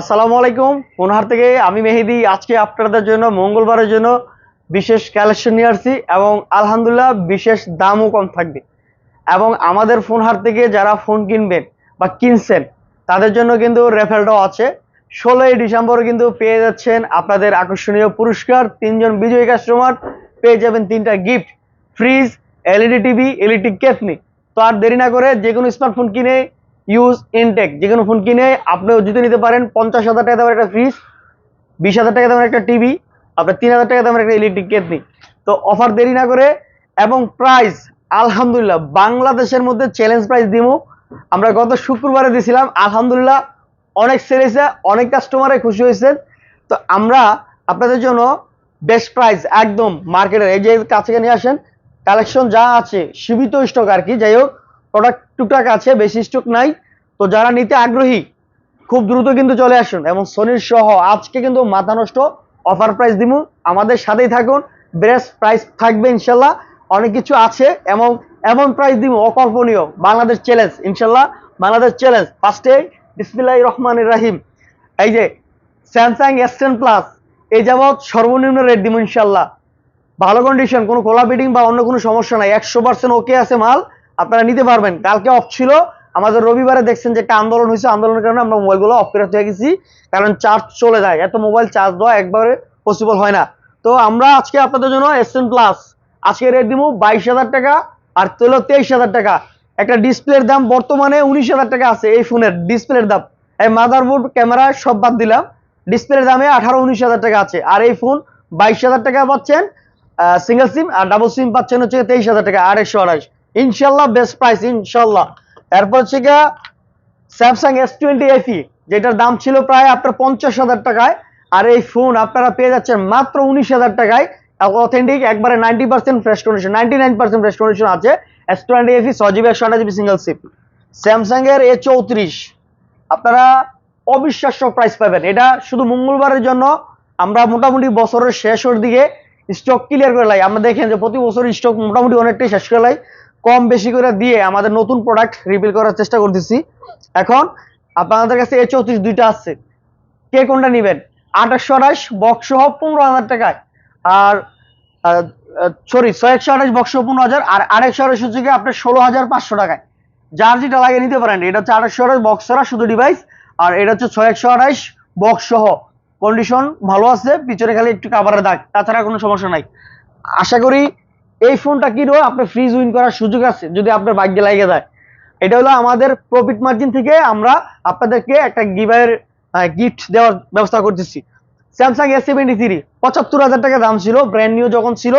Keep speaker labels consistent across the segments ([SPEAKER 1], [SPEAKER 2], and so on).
[SPEAKER 1] আসসালামু আলাইকুম পুনহার থেকে আমি মেহেদি আজকে আপনাদের জন্য মঙ্গলবারের জন্য বিশেষ কালেকশন নিয়ে আসছি এবং আলহামদুলিল্লাহ বিশেষ দামও কম থাকবে এবং আমাদের ফোনহার থেকে যারা ফোন কিনবেন বা কিনছেন তাদের জন্য কিন্তু রেফেলটাও আছে ষোলোই ডিসেম্বর কিন্তু পেয়ে যাচ্ছেন আপনাদের আকর্ষণীয় পুরস্কার তিনজন বিজয়ী কাস্টমার পেয়ে যাবেন তিনটা gift fridge LED TV LED কেফনি তো আর দেরি না করে যে কোনো স্মার্টফোন কিনে ইউজ ইনটেক যে কোনো ফোন কিনে আপনি যদি নিতে পারেন পঞ্চাশ হাজার টাকা দামের একটা ফ্রিজ বিশ হাজার টাকা দামের একটা টিভি আপনার তিন হাজার টাকা দামের একটা ইলেকট্রিক কেতনি তো অফার দেরি না করে এবং প্রাইস আলহামদুলিল্লাহ বাংলাদেশের মধ্যে চ্যালেঞ্জ প্রাইস দিব আমরা গত শুক্রবারে দিছিলাম আলহামদুলিল্লাহ অনেক সেল অনেক কাস্টমারে খুশি হয়েছেন তো আমরা আপনাদের জন্য বেস্ট প্রাইস একদম মার্কেটের এই যে কাছে নিয়ে আসেন কালেকশন যা আছে সীমিত স্টক আর কি যাই হোক প্রোডাক্ট টুকটাক আছে বেশি স্টক নাই তো যারা নিতে আগ্রহী খুব দ্রুত কিন্তু চলে আসুন এবং সোনির সহ আজকে কিন্তু মাথা নষ্ট অফার প্রাইস দিব আমাদের সাথেই থাকুন বেস্ট প্রাইস থাকবে ইনশাল্লাহ অনেক কিছু আছে এবং এমন প্রাইস দিব অকল্পনীয় বাংলাদেশ চ্যালেঞ্জ ইনশাল্লাহ বাংলাদেশ চ্যালেঞ্জ ফার্স্টে বিসমিল্লাহ রহমান রাহিম এই যে স্যামসাং এস টেন প্লাস এই যাবৎ সর্বনিম্ন রেট দিব ইনশাল্লাহ ভালো কন্ডিশন কোনো খোলা ফিটিং বা অন্য কোনো সমস্যা নাই একশো পার্সেন্ট ওকে আছে মাল আপনারা নিতে পারবেন কালকে অফ ছিল আমাদের রবিবারে দেখছেন যে একটা আন্দোলন হয়েছে আন্দোলনের কারণে আমরা মোবাইলগুলো অফ করে হয়ে গেছি কারণ চার্জ চলে যায় এত মোবাইল চার্জ দেওয়া একবারে পসিবল হয় না তো আমরা আজকে আপনাদের জন্য এসএন প্লাস আজকে রেট দিব বাইশ হাজার টাকা আর তেল তেইশ হাজার টাকা একটা ডিসপ্লের দাম বর্তমানে উনিশ হাজার টাকা আছে এই ফোনের ডিসপ্লের দাম এই মাদারবোর্ড ক্যামেরা সব বাদ দিলাম ডিসপ্লের দামে আঠারো উনিশ হাজার টাকা আছে আর এই ফোন বাইশ হাজার টাকা পাচ্ছেন সিঙ্গেল সিম আর ডাবল সিম পাচ্ছেন হচ্ছে তেইশ হাজার টাকা আড়াইশো আড়াইশ ইনশাল্লাহ বেস্ট প্রাইস ইনশাল্লাহ এরপর হচ্ছে স্যামসাং এস টোয়েন্টি এফি যেটার দাম ছিল প্রায় আপনার পঞ্চাশ হাজার টাকায় আর এই ফোন আপনারা পেয়ে যাচ্ছেন মাত্র উনিশ হাজার টাকায় অথেন্টিক একবারে ninety percent fresh condition ninety nine percent fresh condition আছে এস টোয়েন্টি এফি ছ জিবি একশো আঠাশ জিবি সিঙ্গেল সিপ স্যামসাংয়ের এ চৌত্রিশ আপনারা অবিশ্বাস্য প্রাইস পাবেন এটা শুধু মঙ্গলবারের জন্য আমরা মোটামুটি বছরের শেষের দিকে স্টক ক্লিয়ার করে লাই আমরা দেখেন যে প্রতি বছর স্টক মোটামুটি অনেকটাই শেষ করে লাই কম বেশি করে দিয়ে আমাদের নতুন প্রোডাক্ট রিভিল করার চেষ্টা করতেছি এখন আপনাদের কাছে এ চৌত্রিশ দুইটা আছে কে কোনটা নেবেন আঠাশশো আঠাশ বক্স সহ পনেরো হাজার টাকায় আর সরি ছয় একশো আঠাশ বক্স পনেরো হাজার আর আড়াইশো আড়াইশো হচ্ছে আপনার ষোলো হাজার পাঁচশো টাকায় যার যেটা লাগে নিতে পারেন এটা হচ্ছে আঠাশশো আঠাশ বক্স ছাড়া শুধু ডিভাইস আর এটা হচ্ছে ছয় একশো আঠাশ বক্স সহ কন্ডিশন ভালো আছে পিছনে খালি একটু কাভারে দাগ তাছাড়া কোনো সমস্যা নাই আশা করি এই ফোনটা কি রো আপনার ফ্রিজ উইন করার সুযোগ আছে যদি আপনার ভাগ্যে লাগে যায় এটা হলো আমাদের প্রফিট মার্জিন থেকে আমরা আপনাদেরকে একটা গিভার গিফট দেওয়ার ব্যবস্থা করতেছি স্যামসাং এস সেভেন্টি থ্রি পঁচাত্তর হাজার টাকা দাম ছিল ব্র্যান্ড নিউ যখন ছিল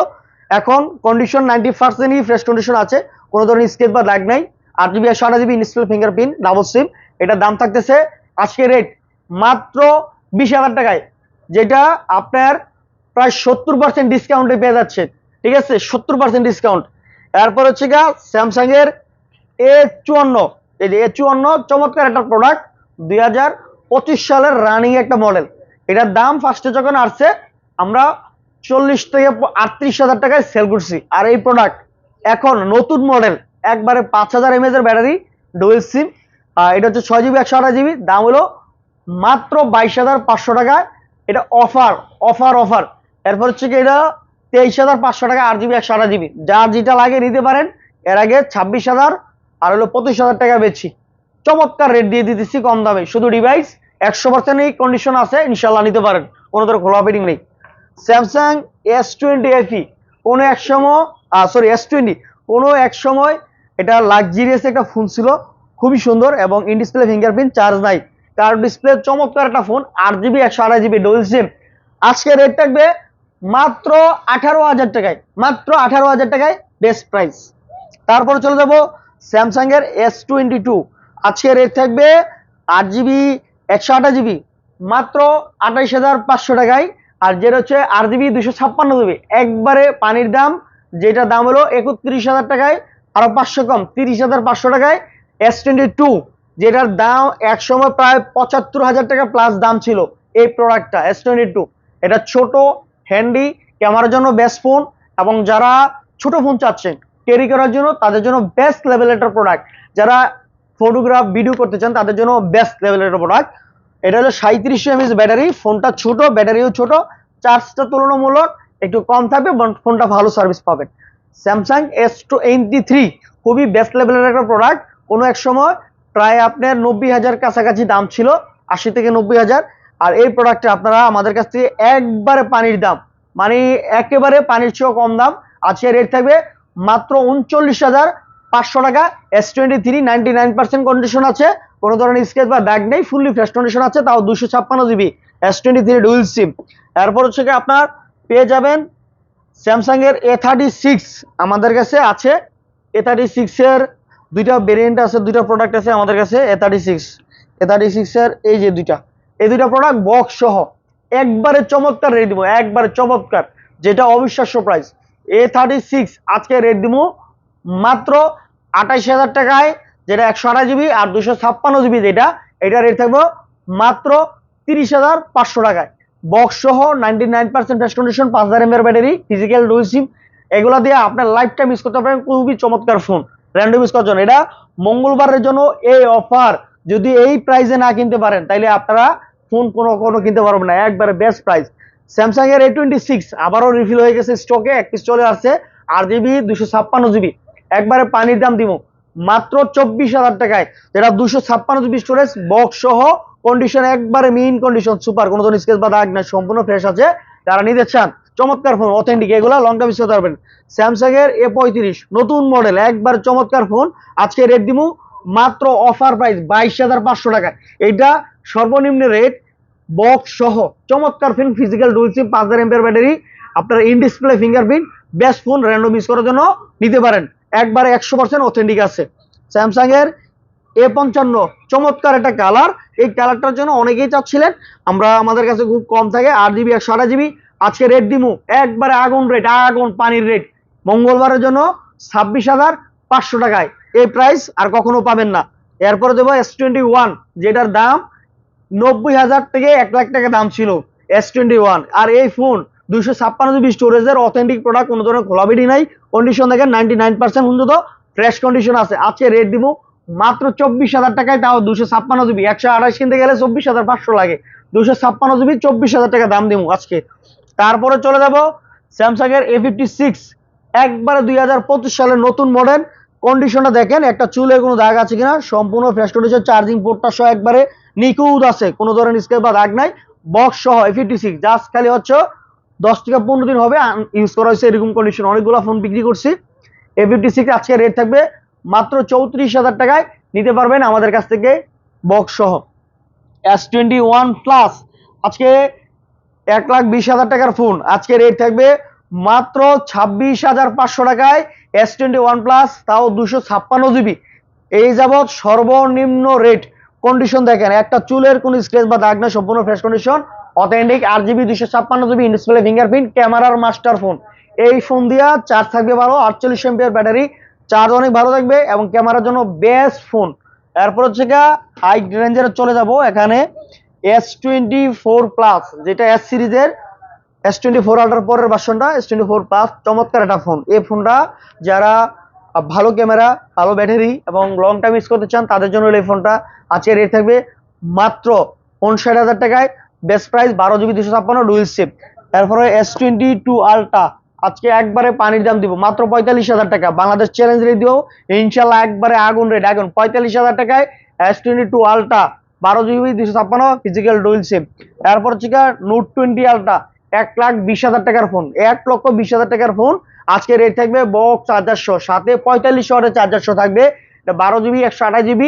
[SPEAKER 1] এখন কন্ডিশন নাইনটি পার্সেন্টই ফ্রেশ কন্ডিশন আছে কোনো ধরনের স্কেচ বা দাগ নাই আট জিবি একশো সারা GB display fingerprint double SIM এটার দাম থাকতেছে আজকে রেট মাত্র বিশ হাজার টাকায় যেটা আপনার প্রায় সত্তর পার্সেন্ট ডিসকাউন্টে পেয়ে যাচ্ছে ঠিক আছে সত্তর পার্সেন্ট ডিসকাউন্ট এরপর হচ্ছে গা স্যামসাংয়ের এ চুয়ান্ন এই যে এ চুয়ান্ন চমৎকার একটা প্রোডাক্ট দুই সালের রানিং একটা মডেল এটার দাম ফার্স্টে যখন আসছে আমরা চল্লিশ থেকে আটত্রিশ হাজার টাকায় সেল করছি আর এই প্রোডাক্ট এখন নতুন মডেল একবারে পাঁচ হাজার এর ব্যাটারি ডুয়েল সিম এটা হচ্ছে ছয় জিবি একশো আঠাশ জিবি দাম হলো মাত্র বাইশ হাজার পাঁচশো টাকায় এটা অফার অফার অফার এরপর হচ্ছে কি এটা তেইশ হাজার পাঁচশো টাকা আট জিবি একশো আঠাশ জিবি যা যেটা লাগে নিতে পারেন এর আগে ছাব্বিশ হাজার আর হলো পঁচিশ হাজার টাকা বেশি চমৎকার রেট দিয়ে দিতেছি কম দামে শুধু ডিভাইস একশো পার্সেন্ট এই কন্ডিশন আছে ইনশাল্লাহ নিতে পারেন কোনো ধর খোলা ফিটিং নেই স্যামসাং এস টোয়েন্টি এফি কোনো এক সময় সরি এস টোয়েন্টি কোনো এক সময় এটা লাক্সারিয়াস একটা ফোন ছিল খুবই সুন্দর এবং ইন ডিসপ্লে ফিঙ্গারপ্রিন্ট চার্জ নাই কার ডিসপ্লে চমৎকার একটা ফোন আট জিবি একশো আড়াই জিবি ডোল সিম আজকে রেট থাকবে মাত্র আঠারো হাজার টাকায় মাত্র আঠারো হাজার টাকায় বেস্ট প্রাইস তারপরে চলে যাব স্যামসাংয়ের এস টোয়েন্টি টু আজকে রেট থাকবে আট জিবি একশো আঠাশ জিবি মাত্র আঠাইশ হাজার পাঁচশো টাকায় আর যেটা হচ্ছে আট জিবি দুশো ছাপ্পান্ন জিবি একবারে পানির দাম যেটা দাম হলো একত্রিশ হাজার টাকায় আরও পাঁচশো কম তিরিশ হাজার পাঁচশো টাকায় এস টোয়েন্টি টু যেটার দাম একসময় প্রায় পঁচাত্তর হাজার টাকা প্লাস দাম ছিল এই প্রোডাক্টটা এস টোয়েন্টি টু এটা ছোটো হ্যান্ডি ক্যামেরার জন্য বেস্ট ফোন এবং যারা ছোট ফোন চাচ্ছেন ক্যারি করার জন্য তাদের জন্য বেস্ট লেভেল একটা প্রোডাক্ট যারা ফটোগ্রাফ ভিডিও করতে চান তাদের জন্য বেস্ট লেভেল একটা প্রোডাক্ট এটা হলো সাঁত্রিশশো এমএস ব্যাটারি ফোনটা ছোট ব্যাটারিও ছোট চার্জটা তুলনামূলক একটু কম থাকবে ফোনটা ভালো সার্ভিস পাবেন Samsung S two eighty three খুবই বেস্ট লেভেলের একটা প্রোডাক্ট কোনো এক সময় প্রায় আপনার নব্বই হাজার কাছাকাছি দাম ছিল আশি থেকে নব্বই হাজার আর এই প্রোডাক্টটা আপনারা আমাদের কাছ থেকে একবারে পানির দাম মানে একেবারে পানির চেয়েও কম দাম আজকে রেট থাকবে মাত্র উনচল্লিশ হাজার পাঁচশো টাকা S twenty three ninety nine percent condition আছে কোনো ধরনের স্কেচ বা ব্যাগ নেই ফুললি ফ্রেশ কন্ডিশন আছে তাও দুশো ছাপ্পান্ন GB S twenty three dual SIM এরপর হচ্ছে কি আপনার পেয়ে যাবেন স্যামসাংয়ের এ থার্টি সিক্স আমাদের কাছে আছে এ থার্টি সিক্সের দুইটা ভেরিয়েন্ট আছে দুইটা প্রোডাক্ট আছে আমাদের কাছে A thirty six A thirty সিক্সের এই যে দুইটা এই দুইটা প্রোডাক্ট বক্স সহ একবারে চমৎকার রেট দিব একবারে চমৎকার যেটা অবিশ্বাস্য প্রাইস এ থার্টি সিক্স আজকে রেট দিব মাত্র আঠাইশ হাজার টাকায় যেটা একশো আঠাশ জিবি আর দুশো ছাপ্পান্ন জিবি যেটা এটা রেট থাকবো মাত্র তিরিশ হাজার পাঁচশো টাকায় বক্স সহ ninety nine percent fresh condition পাঁচ হাজার এমএর ব্যাটারি ফিজিক্যাল ডুই সিম এগুলো দিয়ে আপনার লাইফ টাইম ইউজ করতে পারেন খুবই চমৎকার ফোন র্যান্ডম ইউজ করার জন্য এটা মঙ্গলবারের জন্য এই অফার যদি এই প্রাইজে না কিনতে পারেন তাইলে আপনারা ফোন কোনো কোনো কিনতে পারবো না একবারে বেস্ট প্রাইস স্যামসাং এর এ টোয়েন্টি সিক্স আবারও রিফিল হয়ে গেছে স্টকে এক পিস চলে আসছে আর জিবি দুশো ছাপ্পান্ন জিবি একবারে পানির দাম দিব মাত্র চব্বিশ হাজার টাকায় যেটা দুশো ছাপ্পান্ন জিবি স্টোরেজ বক্স সহ কন্ডিশন একবারে মেইন কন্ডিশন সুপার কোনো ধরনের স্কেচ বা দাগ না সম্পূর্ণ ফ্রেশ আছে তারা নিতে চান চমৎকার ফোন অথেন্টিক এগুলা লং টাইম ইউজ পারবেন স্যামসাং এর এ পঁয়ত্রিশ নতুন মডেল একবার চমৎকার ফোন আজকে রেট দিমু মাত্র অফার প্রাইস বাইশ হাজার পাঁচশো টাকা এটা সর্বনিম্ন রেট বক্স সহ চমৎকার ফিল্ম ফিজিক্যাল ডুল সিম পাঁচ হাজার এম্পিয়ার ব্যাটারি আপনার in display fingerprint best phone random use করার জন্য নিতে পারেন একবারে একশো পার্সেন্ট অথেন্টিক আছে স্যামসাংয়ের এ পঞ্চান্ন চমৎকার একটা কালার এই কালারটার জন্য অনেকেই চাচ্ছিলেন আমরা আমাদের কাছে খুব কম থাকে আট জিবি একশো আটা জিবি আজকে রেট দিমু একবারে আগুন রেট আগুন পানির রেট মঙ্গলবারের জন্য ছাব্বিশ হাজার পাঁচশো টাকায় এই প্রাইস আর কখনো পাবেন না এরপরে দেবো এস টোয়েন্টি ওয়ান যেটার দাম নব্বই হাজার থেকে এক লাখ টাকা দাম ছিল এস টোয়েন্টি ওয়ান আর এই ফোন দুইশো ছাপ্পান্ন জিবি স্টোরেজের অথেন্টিক প্রোডাক্ট কোনো ধরনের খোলাবিটি নাই কন্ডিশন দেখেন নাইনটি নাইন পার্সেন্ট অন্তত ফ্রেশ কন্ডিশন আছে আজকে রেট দিব মাত্র চব্বিশ হাজার টাকায় তাও দুশো ছাপ্পান্ন জিবি একশো আঠাশ কিনতে গেলে চব্বিশ হাজার পাঁচশো লাগে দুশো ছাপ্পান্ন জিবি চব্বিশ হাজার টাকা দাম দিব আজকে তারপরে চলে যাব স্যামসাংয়ের এ ফিফটি সিক্স একবারে দুই হাজার পঁচিশ সালের নতুন মডেল কন্ডিশনটা দেখেন একটা চুলে কোনো দাগ আছে কিনা সম্পূর্ণ ফ্রেশ কন্ডিশন চার্জিং পোর্টটা সহ একবারে নিকুদ আছে কোনো ধরনের স্কেল বা দাগ নাই বক্স সহ ফিফটি সিক্স জাস্ট খালি হচ্ছে দশ থেকে পনেরো দিন হবে ইউজ করা হয়েছে এরকম কন্ডিশন অনেকগুলো ফোন বিক্রি করছি এ সিক্স আজকে রেট থাকবে মাত্র চৌত্রিশ হাজার টাকায় নিতে পারবেন আমাদের কাছ থেকে বক্স সহ এস টোয়েন্টি ওয়ান প্লাস আজকে এক লাখ বিশ হাজার টাকার ফোন আজকে রেট থাকবে মাত্র ছাব্বিশ হাজার পাঁচশো টাকায় এস টোয়েন্টি ওয়ান প্লাস তাও দুশো ছাপ্পান্ন জিবি এই যাবৎ সর্বনিম্ন রেট কন্ডিশন দেখেন একটা চুলের কোন স্ক্রেচ বা দাগ না সম্পূর্ণ ফ্রেশ কন্ডিশন অথেন্টিক আর জিবি দুশো ছাপ্পান্ন জিবি ডিসপ্লে ফিঙ্গারপ্রিন্ট ক্যামেরার মাস্টার ফোন এই ফোন দিয়া চার্জ থাকবে ভালো আটচল্লিশ এমপিয়ার ব্যাটারি চার্জ অনেক ভালো থাকবে এবং ক্যামেরার জন্য বেস্ট ফোন এরপর হচ্ছে হাই রেঞ্জের চলে যাব এখানে এস টোয়েন্টি ফোর প্লাস যেটা এস সিরিজের এস টোয়েন্টি ফোর আল্টার পরের বাসনটা এস টোয়েন্টি ফোর প্লাস চমৎকার একটা ফোন এই ফোনটা যারা ভালো ক্যামেরা ভালো ব্যাটারি এবং লং টাইম ইউজ করতে চান তাদের জন্য এই ফোনটা আজকে রেট থাকবে মাত্র পঞ্চাশ হাজার টাকায় বেস্ট প্রাইস বারো জিবি দুশো ছাপ্পান্ন ডুয়েল সিপ এরপরে এস টোয়েন্টি টু আলট্রা আজকে একবারে পানির দাম দিব মাত্র পঁয়তাল্লিশ হাজার টাকা বাংলাদেশ চ্যালেঞ্জ রেডিও ইনশাল্লাহ একবারে আগুন রেট আগুন পঁয়তাল্লিশ হাজার টাকায় এস টোয়েন্টি টু আলট্রা বারো জিবি দুশো ছাপ্পান্ন ফিজিক্যাল ডুয়েল এরপর হচ্ছে নোট টোয়েন্টি আলট্রা এক লাখ বিশ হাজার টাকার ফোন এক লক্ষ বিশ হাজার টাকার ফোন আজকে রেট থাকবে বক্স চার্জারশো সাথে পঁয়তাল্লিশ হাজার চার্জারশো থাকবে এটা বারো জিবি একশো আঠাশ জিবি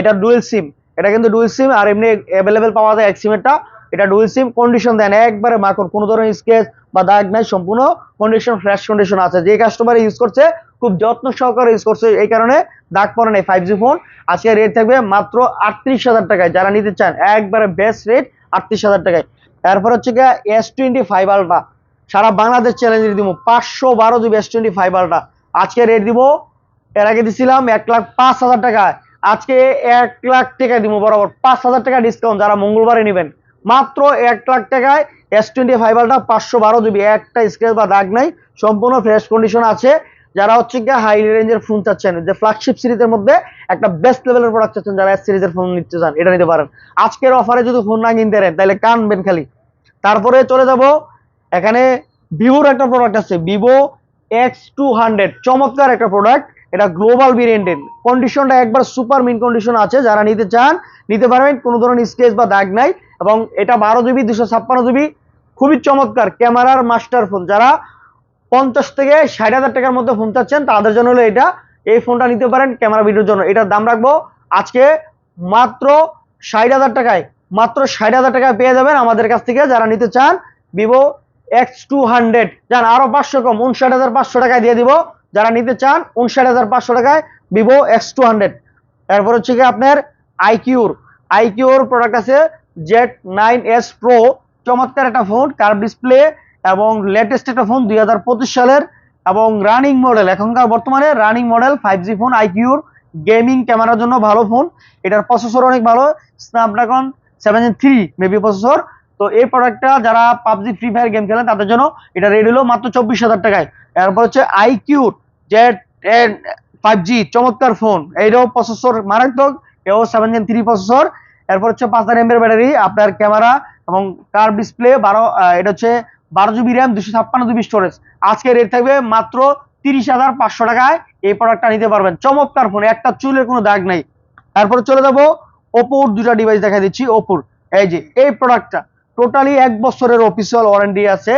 [SPEAKER 1] এটা ডুয়েল সিম এটা কিন্তু ডুয়েল সিম আর এমনি অ্যাভেলেবেল পাওয়া যায় এক সিমেরটা এটা ডুয়েল সিম কন্ডিশন দেন একবারে মাখন কোনো ধরনের স্কেচ বা দাগ নাই সম্পূর্ণ কন্ডিশন ফ্রেশ কন্ডিশন আছে যে কাস্টমার ইউজ করছে খুব যত্ন সহকারে ইউজ করছে এই কারণে দাগ পড়ে নেই ফাইভ জি ফোন আজকে রেট থাকবে মাত্র আটত্রিশ হাজার টাকায় যারা নিতে চান একবারে বেস্ট রেট আটত্রিশ হাজার টাকায় এরপর হচ্ছে গিয়ে এস টোয়েন্টি ফাইভ আলট্রা সারা বাংলাদেশ চ্যালেঞ্জ দিব পাঁচশো বারো GB S twenty five ultra আজকে রেট দিব এর আগে দিছিলাম এক লাখ পাঁচ হাজার টাকা আজকে এক লাখ টাকা দিব বরাবর পাঁচ হাজার টাকা ডিসকাউন্ট যারা মঙ্গলবারে নেবেন মাত্র এক লাখ টাকায় এস টোয়েন্টি ফাইভ আলটা পাঁচশো বারো দিবি একটা স্ক্রেচ বা দাগ নাই সম্পূর্ণ ফ্রেশ কন্ডিশন আছে যারা হচ্ছে গিয়ে হাই রেঞ্জের ফোন চাচ্ছেন যে ফ্ল্যাগশিপ সিরিজের মধ্যে একটা বেস্ট লেভেলের প্রোডাক্ট চাচ্ছেন যারা এস সিরিজের ফোন নিতে চান এটা নিতে পারেন আজকের অফারে যদি ফোন না কিনতে রেন তাহলে কানবেন খালি তারপরে চলে যাব এখানে ভিভোর একটা প্রোডাক্ট আছে ভিভো এক্স টু হান্ড্রেড চমৎকার একটা প্রোডাক্ট এটা গ্লোবাল ভেরিয়েন্টের কন্ডিশনটা একবার সুপার মিন কন্ডিশন আছে যারা নিতে চান নিতে পারবেন কোনো ধরনের স্কেচ বা দাগ নাই এবং এটা বারো জিবি দুশো ছাপ্পান্ন জিবি খুবই চমৎকার ক্যামেরার মাস্টার ফোন যারা পঞ্চাশ থেকে ষাট হাজার টাকার মধ্যে ফোন চাচ্ছেন তাদের জন্য হলে এটা এই ফোনটা নিতে পারেন ক্যামেরা ভিডিওর জন্য এটার দাম রাখবো আজকে মাত্র ষাট হাজার টাকায় মাত্র ষাট হাজার টাকায় পেয়ে যাবেন আমাদের কাছ থেকে যারা নিতে চান ভিভো এক্স টু হান্ড্রেড যান আরও পাঁচশো কম উনষাট হাজার পাঁচশো টাকায় দিয়ে দিব যারা নিতে চান উনষাট হাজার পাঁচশো টাকায় ভিভো এক্স টু হান্ড্রেড এরপর হচ্ছে গিয়ে আপনার আইকিউর আইকিউর প্রোডাক্ট আছে জেড নাইন এস প্রো চমৎকার একটা ফোন কার্ভ ডিসপ্লে এবং লেটেস্ট একটা ফোন দুই সালের এবং রানিং মডেল এখনকার বর্তমানে running model five G phone আইকিউর গেমিং ক্যামেরার জন্য ভালো ফোন এটার প্রসেসর অনেক ভালো Snapdragon seven three maybe processor তো এই প্রোডাক্টটা যারা পাবজি ফ্রি ফায়ার গেম খেলেন তাদের জন্য এটা রেডি হলো মাত্র চব্বিশ হাজার টাকায় এরপর হচ্ছে আইকিউর জেড ফাইভ জি চমৎকার ফোন এইটাও প্রসেসর মারাত্মক এও সেভেন জেন থ্রি প্রসেসর এরপর হচ্ছে পাঁচ হাজার এমবের ব্যাটারি আপনার ক্যামেরা এবং কার ডিসপ্লে বারো এটা হচ্ছে বারো জিবি র্যাম দুশো ছাপ্পান্ন জিবি স্টোরেজ আজকে রেট থাকবে মাত্র তিরিশ হাজার পাঁচশো টাকায় এই প্রোডাক্টটা নিতে পারবেন চমৎকার ফোন একটা চুলের কোনো দাগ নেই তারপরে চলে যাবো ওপোর দুটা ডিভাইস দেখা দিচ্ছি ওপোর এই যে এই প্রোডাক্টটা টোটালি এক বছরের অফিসিয়াল ওয়ারেন্টি আছে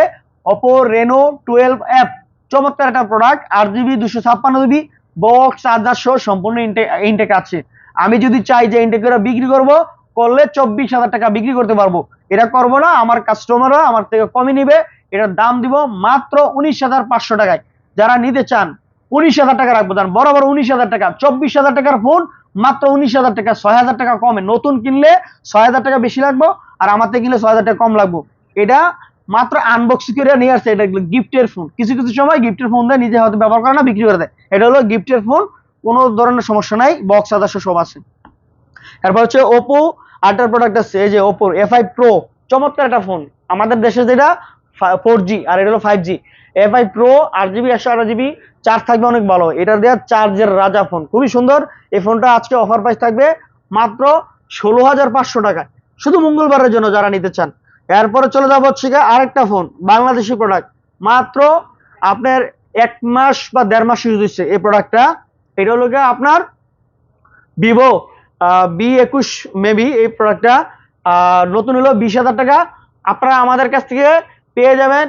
[SPEAKER 1] ওপো রেনো টুয়েলভ অ্যাপ চমৎকার একটা প্রোডাক্ট আট জিবি দুশো ছাপ্পান্ন জিবি বক্স চার্জার সম্পূর্ণ ইনটেক আছে আমি যদি চাই যে ইনটেক বিক্রি করব করলে চব্বিশ হাজার টাকা বিক্রি করতে পারবো এটা করব না আমার কাস্টমাররা আমার থেকে কমে নিবে এটার দাম দিব মাত্র উনিশ হাজার পাঁচশো টাকায় যারা নিতে চান উনিশ হাজার টাকা রাখবো তার বরাবর উনিশ হাজার টাকা চব্বিশ হাজার টাকার ফোন মাত্র উনিশ হাজার টাকা ছয় হাজার টাকা কমে নতুন কিনলে ছয় হাজার টাকা বেশি লাগবো আর আমার থেকে কিনলে ছয় হাজার টাকা কম লাগবো এটা মাত্র আনবক্সিং করে নিয়ে আসছে এটা গিফটের ফোন কিছু কিছু সময় গিফটের ফোন দেয় নিজে হয়তো ব্যবহার করে না বিক্রি করে দেয় এটা হলো গিফটের ফোন কোনো ধরনের সমস্যা নাই বক্স আদার্স সব আছে তারপর হচ্ছে ওপো আটার প্রোডাক্ট আছে এই যে ওপো এফ আই প্রো চমৎকার একটা ফোন আমাদের দেশে যেটা ফোর জি আর এটা হলো five G F I pro আট জিবি একশো আট জিবি চার্জ থাকবে অনেক ভালো এটা দেওয়া চার্জের রাজা ফোন খুবই সুন্দর এই ফোনটা আজকে অফার প্রাইস থাকবে মাত্র ষোলো হাজার পাঁচশো টাকা শুধু মঙ্গলবারের জন্য যারা নিতে চান এরপরে চলে যাবো হচ্ছে আরেকটা ফোন বাংলাদেশি প্রোডাক্ট মাত্র আপনার এক মাস বা দেড় মাস ইউজ হচ্ছে এই প্রোডাক্টটা এটা হলো গিয়ে আপনার ভিভো বি একুশ মেবি এই প্রোডাক্টটা নতুন হলো বিশ হাজার টাকা আপনারা আমাদের কাছ থেকে পেয়ে যাবেন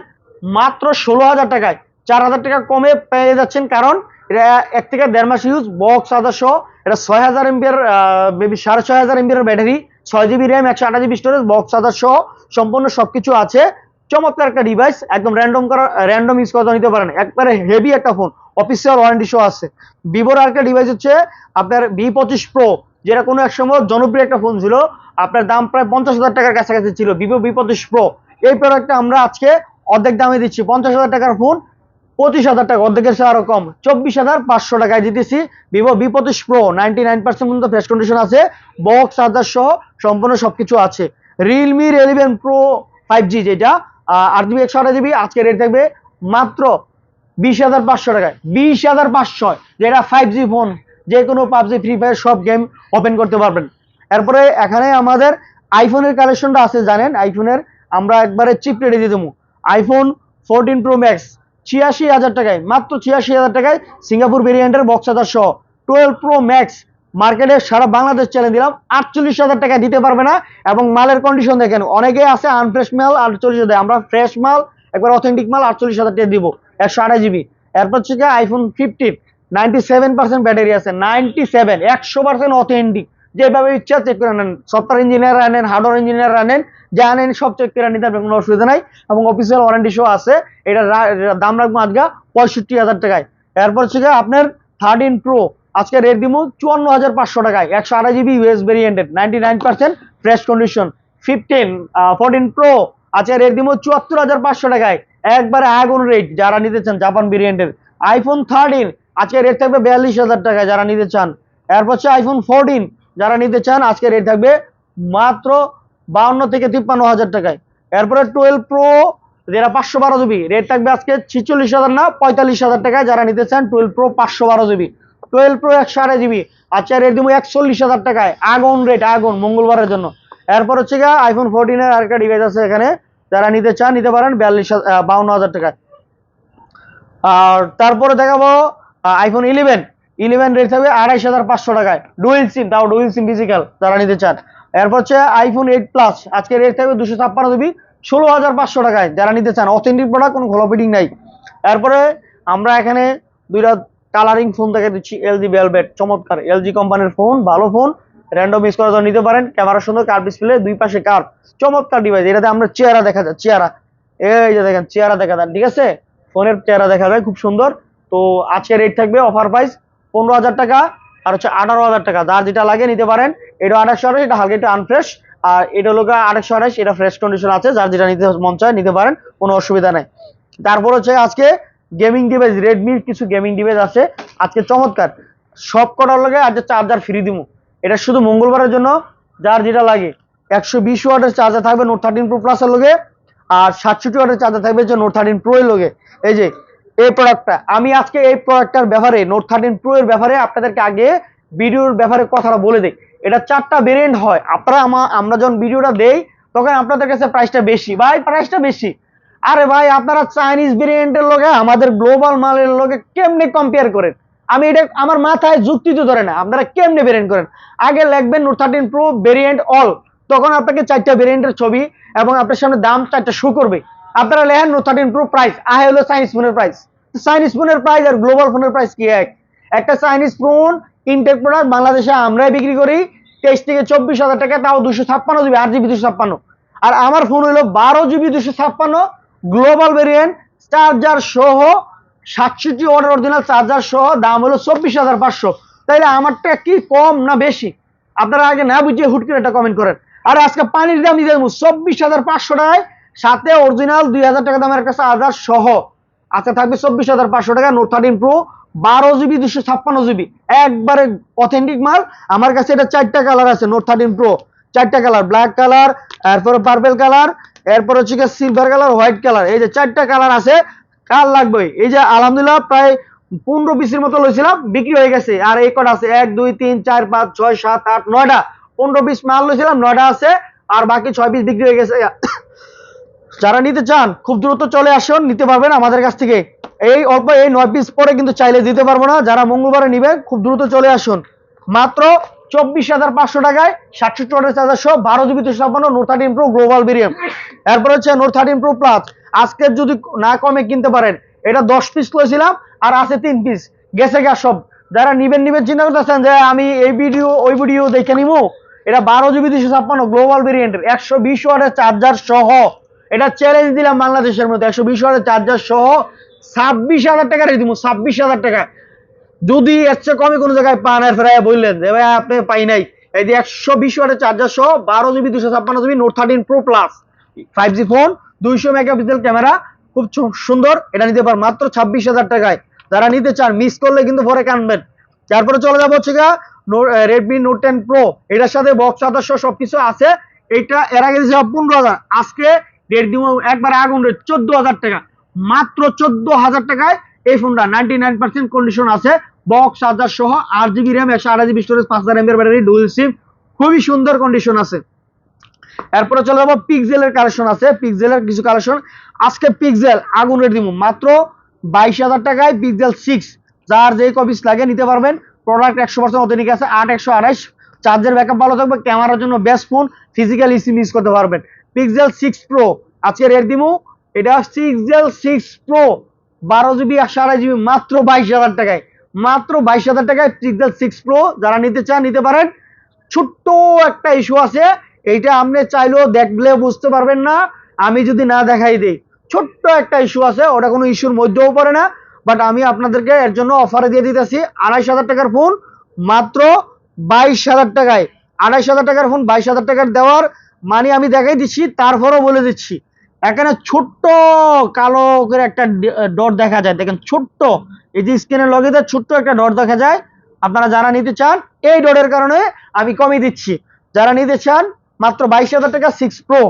[SPEAKER 1] মাত্র ষোলো হাজার টাকায় চার হাজার টাকা কমে পেয়ে যাচ্ছেন কারণ এটা এক থেকে দেড় মাস ইউজ বক্স আদর্শ এটা ছয় হাজার এমপিয়ার মেবি সাড়ে ছয় হাজার এমপিয়ার ব্যাটারি ছয় জিবি র্যাম একশো আট জিবি স্টোরেজ বক্স আদর্শ সম্পূর্ণ সব কিছু আছে চমৎকার একটা ডিভাইস একদম র্যান্ডম করা র্যান্ডম ইউজ করা নিতে পারেন একবারে হেভি একটা ফোন অফিসিয়াল ওয়ারেন্টি শো আছে ভিভোর আরেকটা ডিভাইস হচ্ছে আপনার ভি পঁচিশ প্রো যেটা কোনো এক সময় জনপ্রিয় একটা ফোন ছিল আপনার দাম প্রায় পঞ্চাশ হাজার টাকার কাছাকাছি ছিল ভিভো ভি পঁচিশ প্রো এই প্রোডাক্টটা আমরা আজকে অর্ধেক দামে দিচ্ছি পঞ্চাশ হাজার টাকার ফোন পঁচিশ হাজার টাকা অর্ধেকের সে আরো কম চব্বিশ হাজার পাঁচশো টাকায় জিতেছি ভিভো বি পঁচিশ প্রো নাইনটি নাইন পার্সেন্ট পর্যন্ত ফ্রেশ কন্ডিশন আছে বক্স চার্জার সহ সম্পূর্ণ সবকিছু আছে Realme eleven pro five G যেটা আট জিবি একশো আঠাশ জিবি আজকে রেট থাকবে মাত্র বিশ হাজার পাঁচশো টাকায় বিশ হাজার পাঁচশো যেটা ফাইভ জি ফোন যে কোনো পাবজি ফ্রি ফায়ার সব গেম ওপেন করতে পারবেন এরপরে এখানে আমাদের আইফোনের কালেকশনটা আছে জানেন আইফোনের আমরা একবারে চিপ রেডি দিয়ে দেবো আইফোন ফোরটিন প্রো ম্যাক্স ছিয়াশি হাজার টাকায় মাত্র ছিয়াশি হাজার টাকায় সিঙ্গাপুর ভেরিয়েন্টের বক্স সহ টুয়েলভ প্রো ম্যাক্স মার্কেটে সারা বাংলাদেশ চ্যালেঞ্জ দিলাম আটচল্লিশ হাজার টাকায় দিতে পারবে না এবং মালের কন্ডিশন দেখেন অনেকে আছে আনফ্রেশ মাল আটচল্লিশ হাজার আমরা ফ্রেশ মাল একবার অথেন্টিক মাল আটচল্লিশ হাজার টাকা দিব একশো আড়াই জিবি এরপর হচ্ছে iPhone fifteen ninety seven percent battery আছে নাইনটি সেভেন একশো পার্সেন্ট অথেন্টিক যেভাবে ইচ্ছা চেক করে নেন সফটওয়্যার ইঞ্জিনিয়ার আনেন হার্ডওয়্যার ইঞ্জিনিয়ার আনেন যা আনেন সব চেক করে নিতে পারবেন কোনো অসুবিধা নাই এবং অফিসিয়াল ওয়ারেন্টি শো আছে এটা দাম রাখবো আজকে পঁয়ষট্টি হাজার টাকায় এরপর থেকে আপনার থার্টিন প্রো আজকে রেট দিব চুয়ান্ন হাজার পাঁচশো টাকায় একশো আড়াই জিবি ইউএস ভেরিয়েন্টেড ninety nine percent fresh condition fifteen fourteen pro আজকে রেট দিব চুয়াত্তর হাজার পাঁচশো টাকায় একবারে আগুন রেট যারা নিতে চান জাপান ভেরিয়েন্টের আইফোন থার্টিন আজকে রেট থাকবে বিয়াল্লিশ হাজার টাকায় যারা নিতে চান এরপর হচ্ছে আইফোন ফোরটিন যারা নিতে চান আজকে রেট থাকবে মাত্র বাউন্ন থেকে তিপ্পান্ন হাজার টাকায় এরপরে টুয়েলভ প্রো যেটা পাঁচশো বারো জিবি রেট থাকবে আজকে ছিচল্লিশ হাজার না পঁয়তাল্লিশ হাজার টাকায় যারা নিতে চান টুয়েলভ প্রো পাঁচশো বারো জিবি টুয়েলভ প্রো একশো আড়াই জিবি আচ্ছা রেট দিবো একচল্লিশ হাজার টাকায় আগুন রেট আগুন মঙ্গলবারের জন্য এরপর হচ্ছে গিয়ে আইফোন ফোরটিনের আর একটা ডিভাইস আছে এখানে যারা নিতে চান নিতে পারেন বিয়াল্লিশ বাউন্ন হাজার টাকায় আর তারপরে দেখাবো আইফোন ইলেভেন ইলেভেন রেট থাকবে আড়াইশ হাজার পাঁচশো টাকায় ডুয়েল সিম তাও ডুয়েল সিম ফিজিক্যাল যারা নিতে চান এরপর হচ্ছে আইফোন এইট প্লাস আজকে রেট থাকবে দুশো ছাপ্পান্ন জিবি ষোলো হাজার পাঁচশো টাকায় যারা নিতে চান অথেন্টিক প্রোডাক্ট কোনো ফিটিং নাই এরপরে আমরা এখানে দুইটা কালারিং ফোন থেকে দিচ্ছি এলজি বেলবেট চমৎকার এলজি কোম্পানির ফোন ভালো ফোন র্যান্ডম মিস করা নিতে পারেন ক্যামেরা সুন্দর কার ডিসপ্লে দুই পাশে কার চমৎকার ডিভাইস এটাতে আমরা চেহারা দেখা যায় চেহারা এই যে দেখেন চেহারা দেখা যান ঠিক আছে ফোনের চেহারা দেখা যায় খুব সুন্দর তো আজকে রেট থাকবে অফার প্রাইস পনেরো হাজার টাকা আর হচ্ছে আঠারো হাজার টাকা যার যেটা লাগে নিতে পারেন এটা আঠাশশো আঠাশ এটা হালকা একটু আনফ্রেশ আর এটা হলো আঠাশশো আঠাশ এটা ফ্রেশ কন্ডিশন আছে যার যেটা নিতে মন চায় নিতে পারেন কোনো অসুবিধা নেই তারপর হচ্ছে আজকে গেমিং ডিভাইস রেডমির কিছু গেমিং ডিভাইস আছে আজকে চমৎকার সব কটার লগে আজকে চার্জার ফ্রি দিব এটা শুধু মঙ্গলবারের জন্য যার যেটা লাগে একশো বিশ ওয়াটের চার্জার থাকবে নোট থার্টিন প্রো প্লাসের লোকে আর সাতষট্টি ওয়ার্ডের চার্জার থাকবে যে নোট থার্টিন প্রোয়ের লোকে এই যে এই প্রোডাক্টটা আমি আজকে এই প্রোডাক্টটার ব্যাপারে নোট থার্টিন প্রো এর ব্যাপারে আপনাদেরকে আগে ভিডিওর ব্যাপারে কথাটা বলে দিই এটা চারটা ভেরিয়েন্ট হয় আপনারা আমরা যখন ভিডিওটা দেই তখন আপনাদের কাছে প্রাইসটা বেশি ভাই প্রাইসটা বেশি আরে ভাই আপনারা চাইনিজ ভেরিয়েন্টের লোকে আমাদের গ্লোবাল মালের লোকে কেমনে কম্পেয়ার করেন আমি এটা আমার মাথায় যুক্তি তো ধরে না আপনারা কেমনে ভেরিয়েন্ট করেন আগে লেখবেন note thirteen pro variant all তখন আপনাকে চারটা ভেরিয়েন্টের ছবি এবং আপনার সামনে দাম চারটা শো করবে আপনারা লেখেন নোট থার্টিন প্রো প্রাইস আহে হলো চাইনিজ ফোনের প্রাইস চাইনিজ ফোনের প্রাইস আর গ্লোবাল ফোনের প্রাইস কি এক একটা চাইনিজ ফোন ইনটেক প্রোডাক্ট বাংলাদেশে আমরাই বিক্রি করি তেইশ থেকে চব্বিশ হাজার টাকা তাও দুশো ছাপ্পান্ন জিবি আট জিবি দুশো ছাপ্পান্ন আর আমার ফোন হলো বারো জিবি দুশো ছাপ্পান্ন গ্লোবাল ভেরিয়েন্ট চার্জার সহ সাতষট্টি ওয়াটের অরিজিনাল চার্জার সহ দাম হলো চব্বিশ হাজার পাঁচশো তাইলে আমারটা কি কম না বেশি আপনারা আগে না বুঝিয়ে হুট করে একটা কমেন্ট করেন আর আজকে পানির দাম দিয়ে দেবো চব্বিশ হাজার পাঁচশো টাকায় সাথে অরিজিনাল দুই হাজার টাকা দামের একটা চার্জার সহ আছে থাকবে চব্বিশ হাজার পাঁচশো টাকা নোট থার্টিন প্রো বারো জিবি দুশো ছাপ্পান্ন জিবি একবারে অথেন্টিক মাল আমার কাছে এটা চারটা কালার আছে নোট থার্টিন প্রো চারটা কালার ব্ল্যাক কালার এরপরে পার্পেল কালার এরপরে হচ্ছে সিলভার কালার হোয়াইট কালার এই যে চারটা কালার আছে কার লাগবে এই যে আলহামদুলিল্লাহ প্রায় পনেরো পিসের মতো লইছিলাম বিক্রি হয়ে গেছে আর এই কটা আছে এক দুই তিন চার পাঁচ ছয় সাত আট নয়টা পনেরো পিস মাল লইছিলাম নয়টা আছে আর বাকি ছয় পিস বিক্রি হয়ে গেছে যারা নিতে চান খুব দ্রুত চলে আসুন নিতে পারবেন আমাদের কাছ থেকে এই অল্প এই নয় পিস পরে কিন্তু চাইলে দিতে পারবো না যারা মঙ্গলবারে নিবে খুব দ্রুত চলে আসুন মাত্র চব্বিশ হাজার পাঁচশো টাকায় সাতষট্টি হাজার সব বারো জিবি দুশো ছাপ্পান্ন note thirteen pro global variant এরপর হচ্ছে নোট থার্টিন প্রো প্লাস আজকের যদি না কমে কিনতে পারেন এটা দশ পিস করেছিলাম আর আছে তিন পিস গেছে গা সব যারা নিবেন নিবেন চিন্তা করতেছেন যে আমি এই ভিডিও ওই ভিডিও দেখে নিবো এটা বারো জিবি দুশো ছাপ্পান্ন গ্লোবাল ভেরিয়েন্টের একশো বিশ ওয়াটের চার্জার সহ এটা চ্যালেঞ্জ দিলাম বাংলাদেশের মধ্যে একশো বিশ হাজার চার্জার সহ ছাব্বিশ হাজার টাকা রেখে দিব ছাব্বিশ হাজার টাকা যদি এর চেয়ে কমে কোনো জায়গায় পান আর ফেরাই বললেন যে ভাই আপনি পাই নাই এই যে একশো বিশ হাজার চার্জার সহ বারো জিবি দুশো ছাপ্পান্ন GB note thirteen pro plus five G phone দুইশো মেগাপিক্সেল ক্যামেরা খুব সুন্দর এটা নিতে পার মাত্র ছাব্বিশ হাজার টাকায় যারা নিতে চান মিস করলে কিন্তু ভরে কানবেন তারপরে চলে যাবো হচ্ছে গা রেডমি নোট টেন প্রো এটার সাথে বক্স আদর্শ সবকিছু আছে এটা এর আগে দিয়েছিলাম পনেরো হাজার আজকে রেট দিব একবার আগুন চোদ্দ হাজার টাকা মাত্র চোদ্দ হাজার টাকায় এই ফোনটা নাইনটি নাইন পার্সেন্ট কন্ডিশন আছে বক্স চার্জার সহ আট জিবি র্যাম একশো আট জিবি স্টোরেজ পাঁচ হাজার এমবির ব্যাটারি ডুয়েল সিম খুবই সুন্দর কন্ডিশন আছে এরপরে চলে যাবো পিকজেলের কালেকশন আছে পিকজেলের কিছু কালেকশন আজকে পিকজেল আগুনের রেট দিব মাত্র বাইশ হাজার টাকায় পিকজেল সিক্স যার যেই কপিস লাগে নিতে পারবেন প্রোডাক্ট একশো পার্সেন্ট অথেনিক আছে আট একশো আঠাইশ চার্জের ব্যাকআপ ভালো থাকবে ক্যামেরার জন্য best phone physical eSIM miss করতে পারবেন পিক্সেল সিক্স প্রো আজকে রেট দিমু এটা পিক্সেল সিক্স প্রো বারো জিবি আর আড়াই জিবি মাত্র বাইশ হাজার টাকায় মাত্র বাইশ হাজার টাকায় পিক্সেল সিক্স প্রো যারা নিতে চান নিতে পারেন ছোট্ট একটা ইস্যু আছে এইটা আপনি চাইলেও দেখলে বুঝতে পারবেন না আমি যদি না দেখাই দিই ছোট্ট একটা ইস্যু আছে ওটা কোনো ইস্যুর মধ্যেও পড়ে না বাট আমি আপনাদেরকে এর জন্য অফারে দিয়ে দিতেছি আড়াইশ হাজার টাকার ফোন মাত্র বাইশ হাজার টাকায় আড়াইশ হাজার টাকার ফোন বাইশ হাজার টাকার দেওয়ার মানে আমি দেখাই দিচ্ছি তারপরও বলে দিচ্ছি এখানে ছোট্ট কালো করে একটা ডট দেখা যায় দেখেন ছোট্ট এই যে স্ক্রিনে লগে ছোট্ট একটা ডট দেখা যায় আপনারা যারা নিতে চান এই ডটের কারণে আমি কমিয়ে দিচ্ছি যারা নিতে চান মাত্র বাইশ হাজার টাকা সিক্স প্রো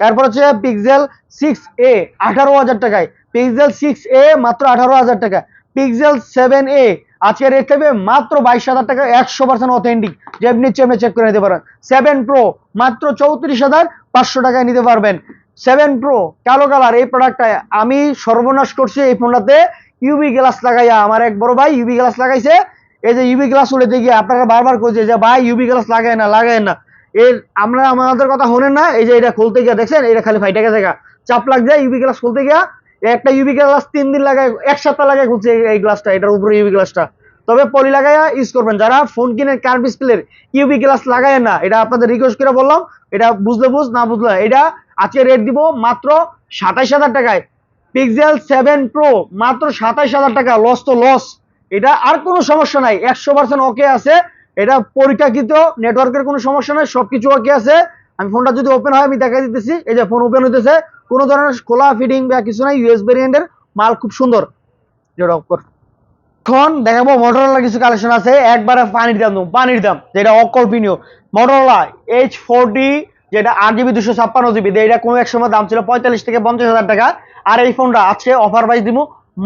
[SPEAKER 1] তারপর হচ্ছে পিক্সেল সিক্স এ আঠারো হাজার টাকায় পিক্সেল সিক্স এ মাত্র আঠারো হাজার টাকা পিক্সেল সেভেন এ আজকের রেট থাকবে মাত্র বাইশ হাজার টাকা একশো পার্সেন্ট অথেন্টিক যেমনি চেমনি চেক করে নিতে পারেন সেভেন প্রো মাত্র চৌত্রিশ হাজার পাঁচশো টাকায় নিতে পারবেন সেভেন প্রো কালো কালার এই প্রোডাক্টটা আমি সর্বনাশ করছি এই ফোনটাতে ইউবি গ্লাস লাগাইয়া আমার এক বড় ভাই ইউবি গ্লাস লাগাইছে এই যে ইউবি গ্লাস উড়ে গিয়ে আপনারা বারবার করছে যে ভাই ইউবি গ্লাস লাগায় না লাগায় না এর আমরা আমাদের কথা শোনেন না এই যে এটা খুলতে গিয়া দেখছেন এটা খালি ফাইটা গেছে চাপ লাগ যায় ইউবি গ্লাস খুলতে গিয়া একটা ইউবি গ্লাস তিন দিন লাগায় এক সপ্তাহ লাগে খুলছে এই গ্লাসটা এটার উপরে ইউবি গ্লাসটা তবে পলি লাগায় ইউজ করবেন যারা ফোন কিনে কার ডিসপ্লের ইউবি গ্লাস লাগায় না এটা আপনাদের রিকোয়েস্ট করে বললাম এটা বুঝলে বুঝ না বুঝলে এটা আজকে রেট দিব মাত্র সাতাইশ হাজার টাকায় পিক্সেল সেভেন প্রো মাত্র সাতাইশ হাজার টাকা লস তো লস এটা আর কোনো সমস্যা নাই একশো পার্সেন্ট ওকে আছে এটা পরীক্ষাকৃত নেটওয়ার্কের কোনো সমস্যা নাই সবকিছু ওকে আছে আমি ফোনটা যদি ওপেন হয় আমি দেখাই দিতেছি এই যে ফোন ওপেন হইতেছে কোনো ধরনের খোলা ফিডিং বা কিছু নাই ইউএস ভেরিয়েন্টের মাল খুব সুন্দর যেটা এখন দেখাবো মোটরোলা কিছু কালেকশন আছে একবারে পানির দাম পানির দাম যেটা অকল্পনীয় মোটরোলা এইচ ফোরটি যেটা আট জিবি দুশো ছাপ্পান্ন জিবি এটা কোনো এক সময় দাম ছিল পঁয়তাল্লিশ থেকে পঞ্চাশ হাজার টাকা আর এই ফোনটা আজকে অফার প্রাইস দিব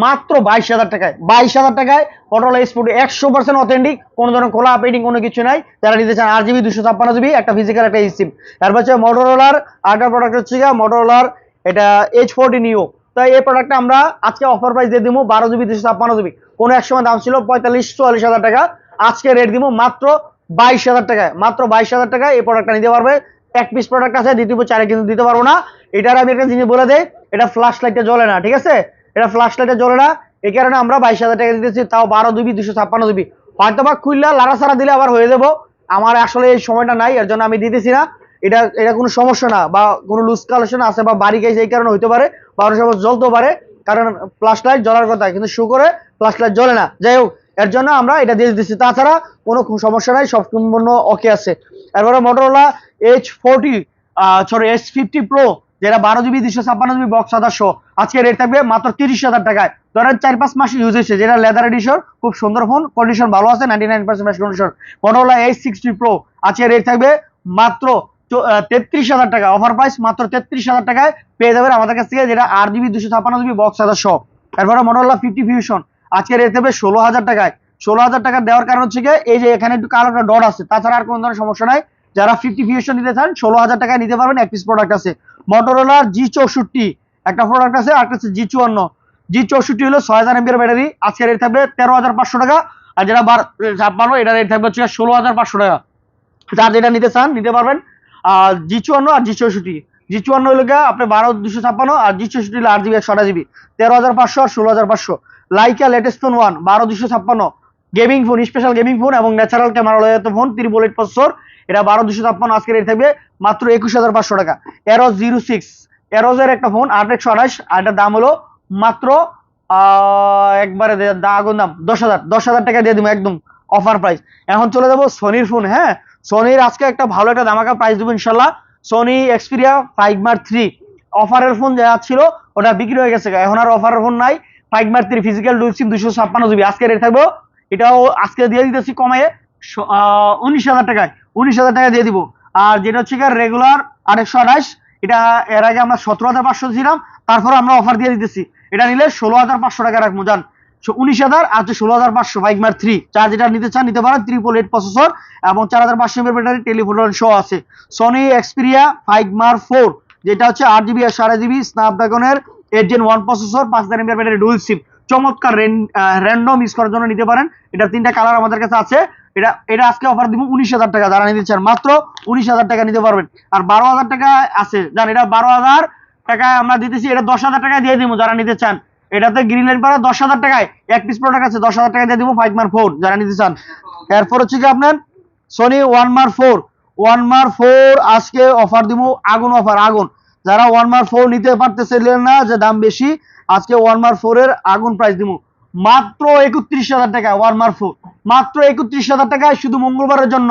[SPEAKER 1] মাত্র বাইশ হাজার টাকায় বাইশ হাজার টাকায় মোটরোলা এইচ ফোরটি একশো পার্সেন্ট অথেন্টিক কোনো ধরনের খোলা আপডেটিং কোনো কিছু নাই যারা নিতে চান আট জিবি দুশো ছাপ্পান্ন জিবি একটা ফিজিক্যাল একটা সিম তারপর হচ্ছে মোটরোলার আরেকটা প্রোডাক্ট হচ্ছে মোটরোলার এটা এইচ ফোরটি নিউ তাই এই প্রোডাক্টটা আমরা আজকে অফার প্রাইস দিয়ে দিব বারো জিবি দুশো ছাপ্পান্ন জিবি কোনো এক সময় দাম ছিল পঁয়তাল্লিশ চুয়াল্লিশ হাজার টাকা আজকে রেট দিব মাত্র বাইশ হাজার টাকায় মাত্র বাইশ হাজার টাকায় এই প্রোডাক্টটা নিতে পারবে এক পিস প্রোডাক্ট আছে দ্বিতীয় চারে কিন্তু দিতে পারবো না এটার আমি একটা জিনিস বলে দেয় এটা ফ্ল্যাশ লাইটে জ্বলে না ঠিক আছে এটা ফ্ল্যাশ লাইটে জ্বলে না এই কারণে আমরা বাইশ হাজার টাকা দিতেছি তাও বারো জিবি দুশো ছাপ্পান্ন জিবি হয়তো বা খুললা লাড়া সারা দিলে আবার হয়ে দেবো আমার আসলে এই সময়টা নাই এর জন্য আমি দিতেছি না এটা এটা কোনো সমস্যা না বা কোনো লুজ কালেকশন আছে বা বাড়ি গেছে এই কারণে হইতে পারে বা অনেক সময় জ্বলতেও পারে কারণ ফ্লাশ লাইট জ্বলার কথা কিন্তু শু করে ফ্লাশ লাইট জ্বলে না যাই হোক এর জন্য আমরা এটা দিয়ে দিচ্ছি তাছাড়া কোনো সমস্যা নাই সব সম্পূর্ণ ওকে আছে এরপরে Motorola H forty sorry H fifty pro যেটা বারো জিবি দুশো ছাপ্পান্ন জিবি বক্স সদস্য আজকে রেট থাকবে মাত্র তিরিশ হাজার টাকায় ধরেন চার পাঁচ মাস ইউজ হয়েছে যেটা লেদার এডিশন খুব সুন্দর ফোন কন্ডিশন ভালো আছে ninety nine percent condition Motorola H sixty pro আজকে রেট থাকবে মাত্র তেত্রিশ হাজার টাকা অফার প্রাইস মাত্র তেত্রিশ হাজার টাকায় পেয়ে যাবেন আমাদের কাছ থেকে যেটা আট জিবি দুশো ছাপান্ন জিবি বক্স হাজার সব তারপরে মনোল্লা ফিফটি ফিউশন আজকে রেট দেবে ষোলো হাজার টাকায় ষোলো হাজার টাকা দেওয়ার কারণ হচ্ছে এই যে এখানে একটু কালো একটা ডট আছে তাছাড়া আর কোনো ধরনের সমস্যা নাই যারা ফিফটি ফিউশন নিতে চান ষোলো হাজার টাকায় নিতে পারবেন এক পিস প্রোডাক্ট আছে মটোরোলার জি চৌষট্টি একটা প্রোডাক্ট আছে আর কাছে জি চুয়ান্ন জি চৌষট্টি হলো ছয় হাজার এমবিআর ব্যাটারি আজকে রেট থাকবে তেরো হাজার পাঁচশো টাকা আর যেটা বার ছাপ্পান্ন এটা রেট থাকবে হচ্ছে ষোলো হাজার পাঁচশো টাকা যার যেটা নিতে চান নিতে পারবেন আর জি চুয়ান্ন আর জি চৌষট্টি জি চুয়ান্ন হলো গিয়ে আপনি বারো দুশো ছাপ্পান্ন আর জি চৌষট্টি হলো আট জিবি একশো আটা জিবি তেরো হাজার পাঁচশো আর ষোলো হাজার পাঁচশো লাইকা লেটেস্ট ফোন ওয়ান বারো দুশো ছাপ্পান্ন gaming phone special gaming phone এবং ন্যাচারাল ক্যামেরা লয়াত ফোন তিরি বুলেট প্রসেসর এটা বারো দুশো ছাপ্পান্ন আজকে রেট থাকবে মাত্র একুশ হাজার পাঁচশো টাকা এরোজ জিরো সিক্স এরোজের একটা ফোন আট একশো আঠাশ আর এটার দাম হলো মাত্র একবারে আগুন দাম দশ হাজার দশ হাজার টাকা দিয়ে দেবো একদম অফার প্রাইস এখন চলে যাবো সোনির ফোন হ্যাঁ সোনির আজকে একটা ভালো একটা দামাকা প্রাইস দেবো ইনশাল্লাহ Sony Xperia five mark three অফারের ফোন যা ছিল ওটা বিক্রি হয়ে গেছে এখন আর অফারের ফোন নাই ফাইভ মার থ্রি ফিজিক্যাল ডুব সিম দুশো ছাপ্পান্ন জিবি আজকে রেট থাকবো এটাও আজকে দিয়ে দিতেছি কমে উনিশ হাজার টাকায় উনিশ হাজার টাকা দিয়ে দিব আর যেটা হচ্ছে কি রেগুলার আটশো আঠাশ এটা এর আগে আমরা সতেরো হাজার পাঁচশো ছিলাম তারপরে আমরা অফার দিয়ে দিতেছি এটা নিলে ষোলো হাজার পাঁচশো টাকা রাখবো জান উনিশ হাজার আর ষোলো হাজার পাঁচশো ফাইভ মার থ্রি চার যেটা নিতে চান নিতে পারেন ত্রিপল এইট প্রসেসর এবং চার হাজার পাঁচশো এমএর ব্যাটারি টেলিফোন শো আছে Sony Xperia five mark four যেটা হচ্ছে আট জিবি আর সাড়ে জিবি স্ন্যাপড্রাগনের এইট জেন ওয়ান প্রসেসর পাঁচ হাজার এমএর ব্যাটারি ডুল সিম চমৎকার র্যান্ডম ইউজ করার জন্য নিতে পারেন এটা তিনটা কালার আমাদের কাছে আছে এটা এটা আজকে অফার দিব উনিশ হাজার টাকা যারা নিতে চান মাত্র উনিশ হাজার টাকা নিতে পারবেন আর বারো হাজার টাকা আছে জান এটা বারো হাজার টাকা আমরা দিতেছি এটা দশ হাজার টাকায় দিয়ে দিব যারা নিতে চান এটাতে গ্রিন লাইন পাড়া দশ হাজার টাকায় এক পিস প্রোডাক্ট আছে দশ হাজার টাকা দিয়ে দিব ফাইভ মার ফোর যারা নিতে চান এরপর হচ্ছে কি আপনার Sony one mark four one mark four আজকে অফার দিব আগুন অফার আগুন যারা ওয়ান মার ফোর নিতে পারতেছিলেন না যে দাম বেশি আজকে ওয়ান মার ফোর এর আগুন প্রাইস দিব মাত্র একত্রিশ হাজার টাকা ওয়ান মার ফোর মাত্র একত্রিশ হাজার টাকায় শুধু মঙ্গলবারের জন্য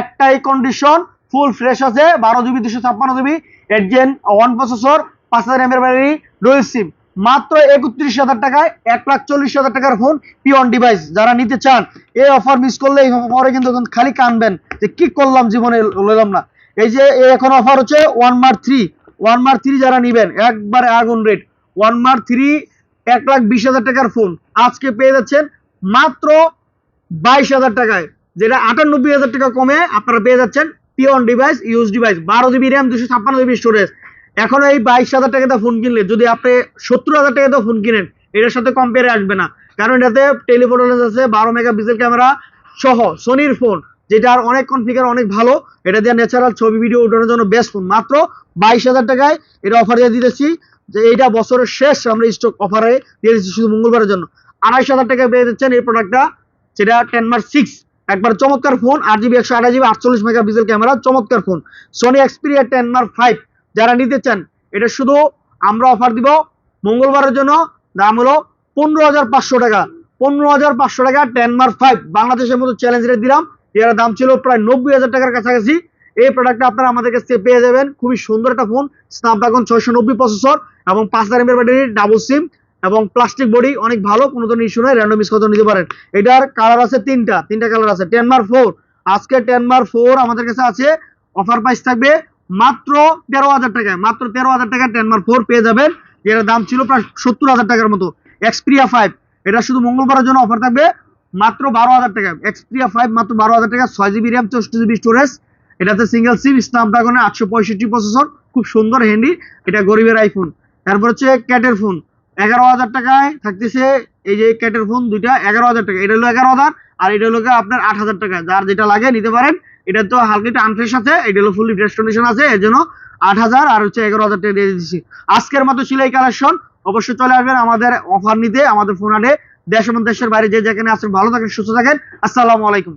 [SPEAKER 1] একটাই কন্ডিশন ফুল ফ্রেশ আছে বারো জিবি দুশো ছাপ্পান্ন জিবি এডজেন ওয়ান প্রসেসর পাঁচ হাজার এম এর ব্যাটারি ডুয়েল সিম মাত্র একত্রিশ হাজার টাকায় এক লাখ চল্লিশ হাজার টাকার ফোন পিওন ডিভাইস যারা নিতে চান এই অফার মিস করলে এই কিন্তু খালি কানবেন যে কি করলাম জীবনে লইলাম না এই যে এখন অফার হচ্ছে ওয়ান মার থ্রি ওয়ান মার থ্রি যারা নিবেন একবার আগুন রেট ওয়ান মার থ্রি এক লাখ বিশ হাজার টাকার ফোন আজকে পেয়ে যাচ্ছেন মাত্র বাইশ হাজার টাকায় যেটা আটানব্বই হাজার টাকা কমে আপনারা পেয়ে যাচ্ছেন পিওন ডিভাইস ইউজ ডিভাইস বারো জিবি র্যাম দুশো ছাপ্পান্ন জিবি স্টোরেজ এখন এই বাইশ হাজার টাকাতে ফোন কিনলে যদি আপনি সত্তর হাজার টাকাতে ফোন কিনেন এটার সাথে কম্পেয়ারে আসবে না কারণ এটাতে টেলিফোটো আছে বারো মেগাপিক্সেল ক্যামেরা সহ সোনির ফোন যেটার অনেক কনফিগার অনেক ভালো এটা দিয়ে ন্যাচারাল ছবি ভিডিও উঠানোর জন্য বেস্ট ফোন মাত্র বাইশ হাজার টাকায় এটা অফার দিয়ে দিতেছি যে এইটা বছরের শেষ আমরা স্টক অফারে দিয়ে দিচ্ছি শুধু মঙ্গলবারের জন্য আড়াইশ হাজার টাকায় পেয়ে দিচ্ছেন এই প্রোডাক্টটা সেটা টেন মার্ক সিক্স একবার চমৎকার ফোন আট জিবি একশো আঠাশ জিবি আটচল্লিশ মেগা পিক্সেল ক্যামেরা চমৎকার phone Sony Xperia ten mark five যারা নিতে চান এটা শুধু আমরা অফার দিব মঙ্গলবারের জন্য দাম হলো পনেরো হাজার পাঁচশো টাকা পনেরো হাজার পাঁচশো টাকা টেন মার্ক ফাইভ বাংলাদেশের মতো চ্যালেঞ্জ রেট দিলাম এর দাম ছিল প্রায় নব্বই হাজার টাকার কাছাকাছি এই প্রোডাক্টটা আপনারা আমাদের কাছে পেয়ে যাবেন খুবই সুন্দর একটা ফোন স্ন্যাপড্রাগন ছয়শো নব্বই প্রসেসর এবং পাঁচ হাজার এমএর ব্যাটারি ডাবল সিম এবং প্লাস্টিক বডি অনেক ভালো কোনো ধরনের ইস্যু নয় র্যান্ডম ইস্কত নিতে পারেন এটার কালার আছে তিনটা তিনটা কালার আছে টেন মার ফোর আজকে টেন মার ফোর আমাদের কাছে আছে অফার প্রাইস থাকবে মাত্র তেরো হাজার টাকায় মাত্র তেরো হাজার টাকা টেনমার ফোর পেয়ে যাবেন যেটার দাম ছিল প্রায় সত্তর হাজার টাকার মতো এক্সপ্রিয়া ফাইভ এটা শুধু মঙ্গলবারের জন্য অফার থাকবে মাত্র বারো হাজার টাকা এক্সপ্রিয়া ফাইভ মাত্র বারো হাজার টাকা ছয় জিবি র্যাম চৌষ্টি জিবি স্টোরেজ এটাতে সিঙ্গেল সিম স্ন্যাপড্রাগনের আটশো পঁয়ষট্টি প্রসেসর খুব সুন্দর হ্যান্ডি এটা গরিবের আইফোন তারপর হচ্ছে ক্যাটের ফোন এগারো হাজার টাকায় থাকতেছে এই যে ক্যাটের ফোন দুইটা এগারো হাজার টাকা এটা হলো এগারো হাজার আর এটা হলো আপনার আট হাজার টাকা যার যেটা লাগে নিতে পারেন এটা তো হালকা একটু আনফ্রেশ আছে এটা হলো ফুলি ফ্রেশ কন্ডিশন আছে এর জন্য আট হাজার আর হচ্ছে এগারো হাজার টাকা দিয়ে দিচ্ছি আজকের মতো ছিল এই কালেকশন অবশ্যই চলে আসবেন আমাদের অফার নিতে আমাদের ফোনাডে দেশ এবং দেশের বাইরে যে যেখানে আসেন ভালো থাকেন সুস্থ থাকেন আসসালামু আলাইকুম